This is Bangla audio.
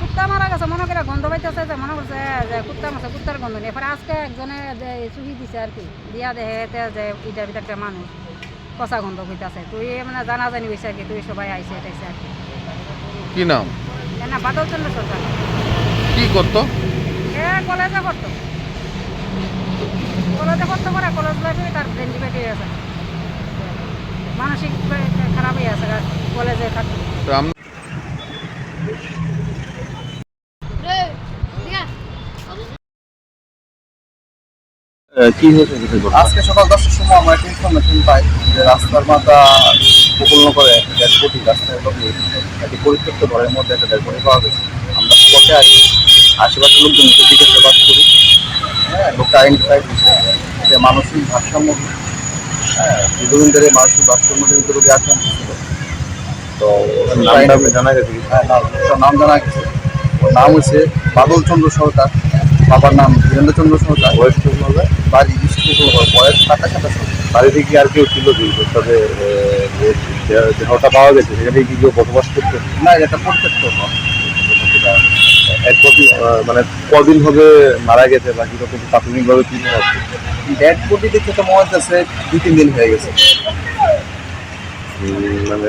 কুত্তা মারা গেছে মনে করে গন্ধ পাইতেছে যে মনে করছে যে কুত্তা মারছে কুত্তার গন্ধ নেই। এরপরে আজকে একজনে যে চুহি দিছে আর কি দিয়া এতে যে ইটার ভিতরে একটা মানুষ পচা গন্ধ হইতাছে তুই মানে জানা জানি হয়েছে আর কি তুই সবাই আইসে এটাইছে আর কি। কি নাম? না বাদল চন্দ্র সরকার। কি করতো? এ কলেজে করতো কলেজে করতে পারে কলেজ লাইফে তার ব্রেন ডিবেট আছে মানসিক খারাপ হয়ে আছে কলেজে থাকতো। তো কি হয়েছে আজকে সকাল দশটার সময় আমরা একটা ইনফরমেশন পাই যে রাস্তার মাথা উপকূল করে বডি রাস্তায় লোকে একটি পরিত্যক্ত ঘরের মধ্যে একটা ডেড পাওয়া গেছে। আমরা স্পটে আসি আশেপাশের লোকজন দিকে করি। হ্যাঁ লোকটা আইডেন্টিফাই দিচ্ছে যে মানসিক ভারসাম্য হ্যাঁ দীর্ঘদিন ধরে মানসিক ভারসাম্যজনিত রোগে আক্রান্ত ছিল। তো নামটা জানা গেছে। হ্যাঁ নাম নাম জানা গেছে। ওর নাম হচ্ছে বাদল চন্দ্র সরকার। বাবার নাম বীরেন্দ্র চন্দ্র সরকার। হবে? বাড়ি বিষ্ণুপুর বয়স সাতাশ সাতাশ বাড়িতে কি আর কেউ ছিল তবে দেহটা পাওয়া গেছে সেখানে কি কেউ বসবাস করতে? না এটা প্রত্যেকটা ঘর। এক কদিন মানে কদিন হবে মারা গেছে বা কীরকম প্রাথমিকভাবে কি ডেড বডি দেখে তো মনে হচ্ছে দুই তিন দিন হয়ে গেছে। মানে